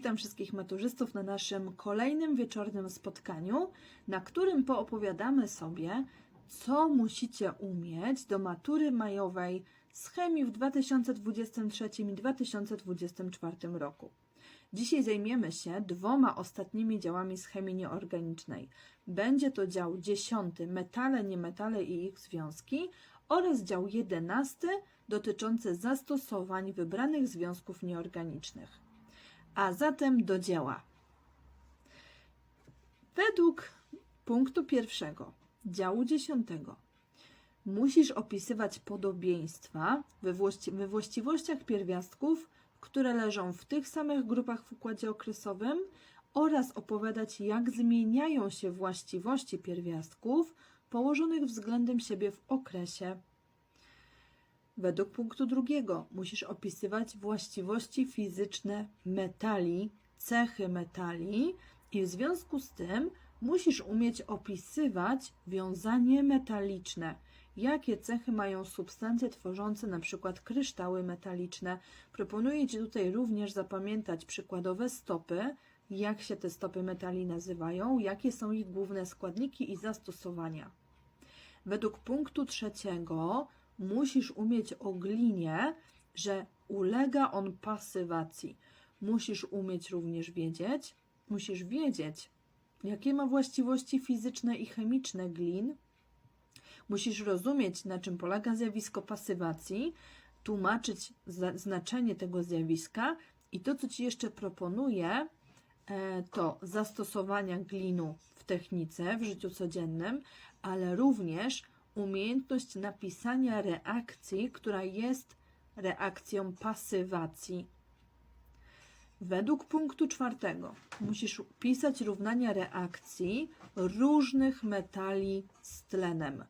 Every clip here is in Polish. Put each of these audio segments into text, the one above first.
Witam wszystkich maturzystów na naszym kolejnym wieczornym spotkaniu, na którym poopowiadamy sobie, co musicie umieć do matury majowej z chemii w 2023 i 2024 roku. Dzisiaj zajmiemy się dwoma ostatnimi działami z chemii nieorganicznej. Będzie to dział 10 metale, niemetale i ich związki oraz dział 11 dotyczący zastosowań wybranych związków nieorganicznych. A zatem do dzieła. Według punktu pierwszego działu 10 musisz opisywać podobieństwa we, właści- we właściwościach pierwiastków, które leżą w tych samych grupach w układzie okresowym oraz opowiadać, jak zmieniają się właściwości pierwiastków położonych względem siebie w okresie. Według punktu drugiego musisz opisywać właściwości fizyczne metali, cechy metali i w związku z tym musisz umieć opisywać wiązanie metaliczne. Jakie cechy mają substancje tworzące przykład kryształy metaliczne? Proponuję Ci tutaj również zapamiętać przykładowe stopy, jak się te stopy metali nazywają, jakie są ich główne składniki i zastosowania. Według punktu trzeciego musisz umieć o glinie, że ulega on pasywacji. Musisz umieć również wiedzieć, musisz wiedzieć, jakie ma właściwości fizyczne i chemiczne glin. Musisz rozumieć, na czym polega zjawisko pasywacji, tłumaczyć znaczenie tego zjawiska i to, co Ci jeszcze proponuję, e, to zastosowania glinu w technice, w życiu codziennym, ale również umiejętność napisania reakcji, która jest reakcją pasywacji. Według punktu czwartego musisz pisać równania reakcji różnych metali z tlenem.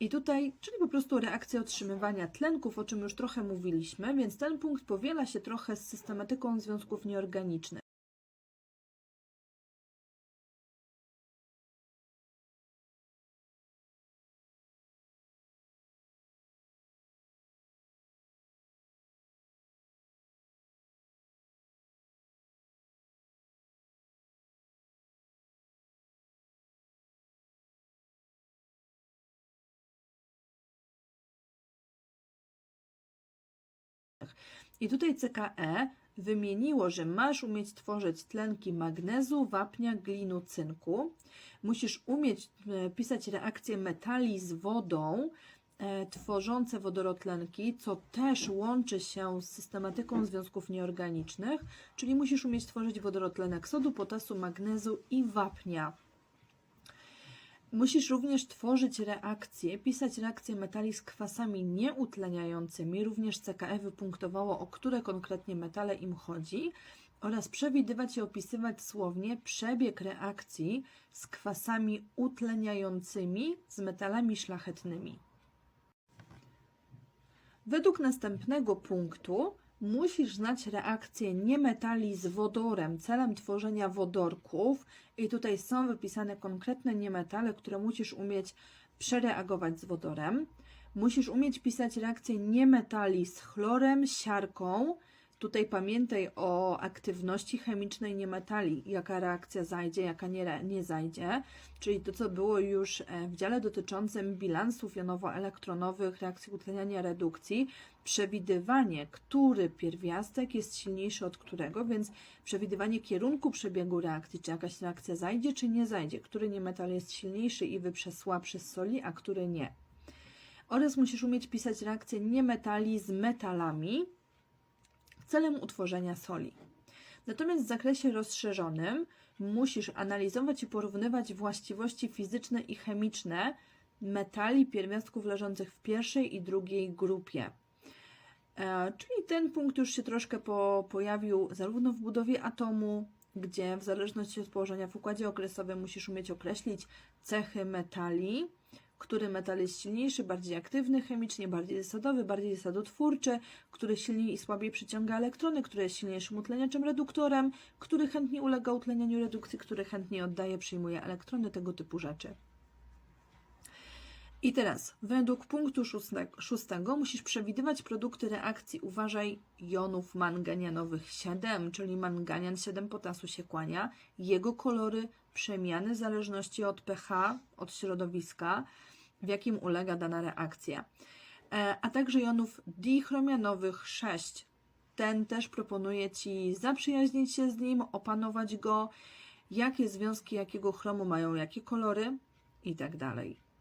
I tutaj, czyli po prostu reakcja otrzymywania tlenków, o czym już trochę mówiliśmy, więc ten punkt powiela się trochę z systematyką związków nieorganicznych. I tutaj CKE wymieniło, że masz umieć tworzyć tlenki magnezu, wapnia, glinu, cynku. Musisz umieć e, pisać reakcje metali z wodą, e, tworzące wodorotlenki, co też łączy się z systematyką związków nieorganicznych, czyli musisz umieć tworzyć wodorotlenek sodu, potasu, magnezu i wapnia. Musisz również tworzyć reakcje, pisać reakcje metali z kwasami nieutleniającymi. Również CKE wypunktowało, o które konkretnie metale im chodzi. Oraz przewidywać i opisywać słownie przebieg reakcji z kwasami utleniającymi z metalami szlachetnymi. Według następnego punktu musisz znać reakcję niemetali z wodorem celem tworzenia wodorków i tutaj są wypisane konkretne niemetale, które musisz umieć przereagować z wodorem. Musisz umieć pisać reakcję niemetali z chlorem, siarką. Tutaj pamiętaj o aktywności chemicznej niemetali, jaka reakcja zajdzie, jaka nie, nie zajdzie, czyli to, co było już e, w dziale dotyczącym bilansów jonowo-elektronowych, reakcji utleniania redukcji, przewidywanie, który pierwiastek jest silniejszy od którego, więc przewidywanie kierunku przebiegu reakcji, czy jakaś reakcja zajdzie, czy nie zajdzie, który niemetal jest silniejszy i wyprze słabszy z soli, a który nie. Oraz musisz umieć pisać reakcje niemetali z metalami, celem utworzenia soli. Natomiast w zakresie rozszerzonym musisz analizować i porównywać właściwości fizyczne i chemiczne metali pierwiastków leżących w pierwszej i drugiej grupie. E, czyli ten punkt już się troszkę po, pojawił zarówno w budowie atomu, gdzie w zależności od położenia w układzie okresowym musisz umieć określić cechy metali, który metal jest silniejszy, bardziej aktywny chemicznie, bardziej zasadowy, bardziej zasadotwórczy, który silniej i słabiej przyciąga elektrony, który jest silniejszym utleniaczem reduktorem, który chętnie ulega utlenianiu redukcji, który chętnie oddaje, przyjmuje elektrony, tego typu rzeczy. I teraz, według punktu szóstego, szóstego musisz przewidywać produkty reakcji, uważaj, jonów manganianowych 7, czyli manganian 7 potasu się kłania, jego kolory, przemiany w zależności od pH, od środowiska, w jakim ulega dana reakcja. E, A także jonów dichromianowych 6. Ten też proponuję Ci zaprzyjaźnić się z nim, opanować go, jakie związki jakiego chromu mają jakie kolory i tak dalej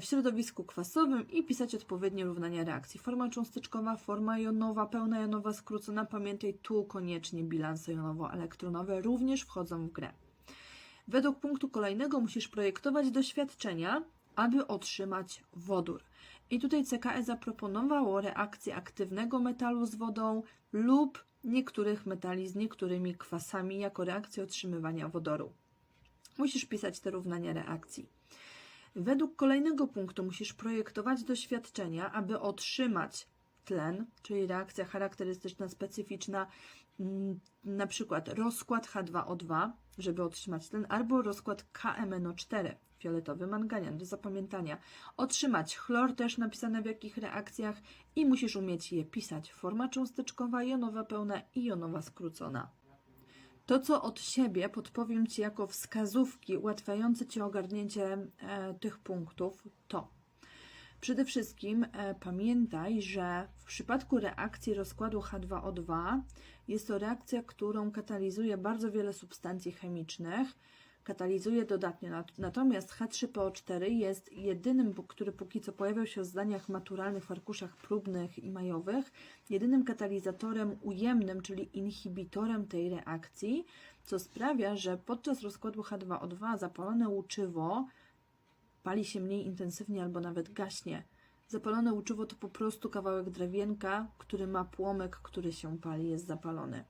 w środowisku kwasowym i pisać odpowiednie równania reakcji. Forma cząsteczkowa, forma jonowa, pełna jonowa, skrócona. Pamiętaj, tu koniecznie bilanse jonowo-elektronowe również wchodzą w grę. Według punktu kolejnego musisz projektować doświadczenia, aby otrzymać wodór. I tutaj CKE zaproponowało reakcję aktywnego metalu z wodą lub niektórych metali z niektórymi kwasami jako reakcję otrzymywania wodoru. Musisz pisać te równania reakcji. Według kolejnego punktu musisz projektować doświadczenia, aby otrzymać tlen, czyli reakcja charakterystyczna, specyficzna, mm, na przykład rozkład H2O2, żeby otrzymać tlen, albo rozkład KMNO4, fioletowy manganian, do zapamiętania. Otrzymać chlor, też napisane w jakich reakcjach i musisz umieć je pisać. Forma cząsteczkowa, jonowa pełna i jonowa skrócona. To, co od siebie podpowiem Ci jako wskazówki ułatwiające Ci ogarnięcie e, tych punktów, to przede wszystkim e, pamiętaj, że w przypadku reakcji rozkładu H2O2 jest to reakcja, którą katalizuje bardzo wiele substancji chemicznych, katalizuje dodatnio. Nat- Natomiast H3PO4 jest jedynym, który póki co pojawiał się w zdaniach maturalnych w arkuszach próbnych i majowych, jedynym katalizatorem ujemnym, czyli inhibitorem tej reakcji, co sprawia, że podczas rozkładu H2O2 zapalone łuczywo pali się mniej intensywnie albo nawet gaśnie. Zapalone łuczywo to po prostu kawałek drewienka, który ma płomyk, który się pali, jest zapalony.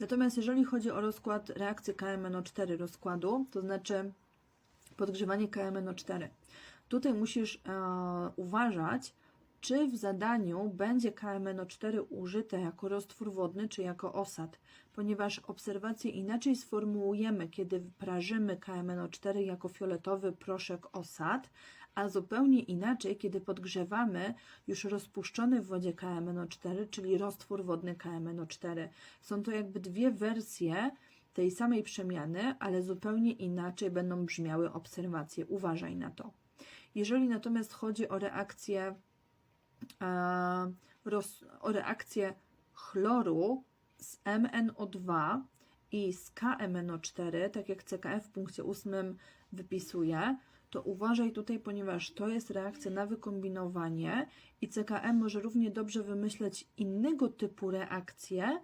Natomiast jeżeli chodzi o rozkład reakcji KMNO4 rozkładu, to znaczy podgrzewanie KMNO4, tutaj musisz e, uważać, czy w zadaniu będzie KMNO4 użyte jako roztwór wodny, czy jako osad, ponieważ obserwacje inaczej sformułujemy, kiedy prażymy KMNO4 jako fioletowy proszek osad, a zupełnie inaczej, kiedy podgrzewamy już rozpuszczony w wodzie KMNO4, czyli roztwór wodny KMNO4. Są to jakby dwie wersje tej samej przemiany, ale zupełnie inaczej będą brzmiały obserwacje. Uważaj na to. Jeżeli natomiast chodzi o reakcję, roz, o reakcję chloru z MnO2 i z KMNO4, tak jak CKF w punkcie 8 wypisuje, to uważaj tutaj, ponieważ to jest reakcja na wykombinowanie i CKM może równie dobrze wymyśleć innego typu reakcje,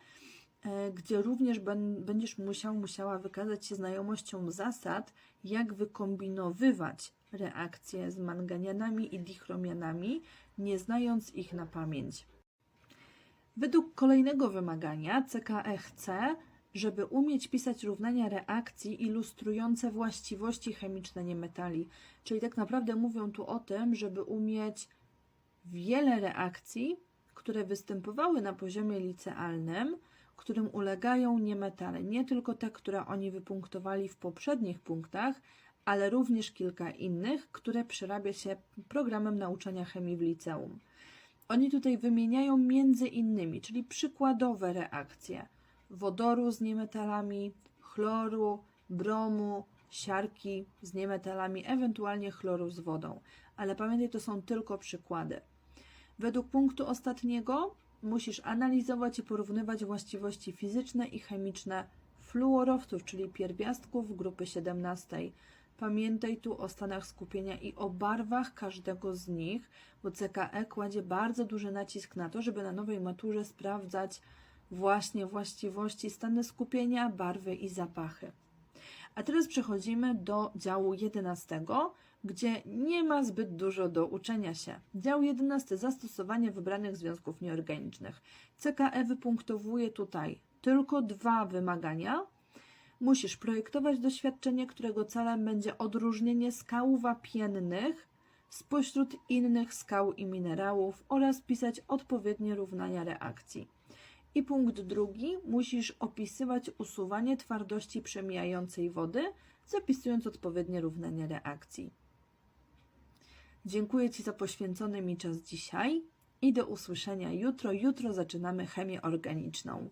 e, gdzie również będziesz musiał, musiała wykazać się znajomością zasad, jak wykombinowywać reakcje z manganianami i dichromianami, nie znając ich na pamięć. Według kolejnego wymagania CKE chce, żeby umieć pisać równania reakcji ilustrujące właściwości chemiczne niemetali. Czyli tak naprawdę mówią tu o tym, żeby umieć wiele reakcji, które występowały na poziomie licealnym, którym ulegają niemetale. Nie tylko te, które oni wypunktowali w poprzednich punktach, ale również kilka innych, które przerabia się programem nauczania chemii w liceum. Oni tutaj wymieniają między innymi, czyli przykładowe reakcje wodoru z niemetalami, chloru, bromu, siarki z niemetalami, ewentualnie chloru z wodą. Ale pamiętaj, to są tylko przykłady. Według punktu ostatniego musisz analizować i porównywać właściwości fizyczne i chemiczne fluorowców, czyli pierwiastków grupy 17. Pamiętaj tu o stanach skupienia i o barwach każdego z nich, bo CKE kładzie bardzo duży nacisk na to, żeby na nowej maturze sprawdzać właśnie właściwości, stany skupienia, barwy i zapachy. A teraz przechodzimy do działu 11, gdzie nie ma zbyt dużo do uczenia się. Dział 11 zastosowanie wybranych związków nieorganicznych. CKE wypunktowuje tutaj tylko dwa wymagania. Musisz projektować doświadczenie, którego celem będzie odróżnienie skał wapiennych spośród innych skał i minerałów oraz pisać odpowiednie równania reakcji. I punkt drugi, musisz opisywać usuwanie twardości przemijającej wody, zapisując odpowiednie równanie reakcji. Dziękuję Ci za poświęcony mi czas dzisiaj i do usłyszenia jutro. Jutro zaczynamy chemię organiczną.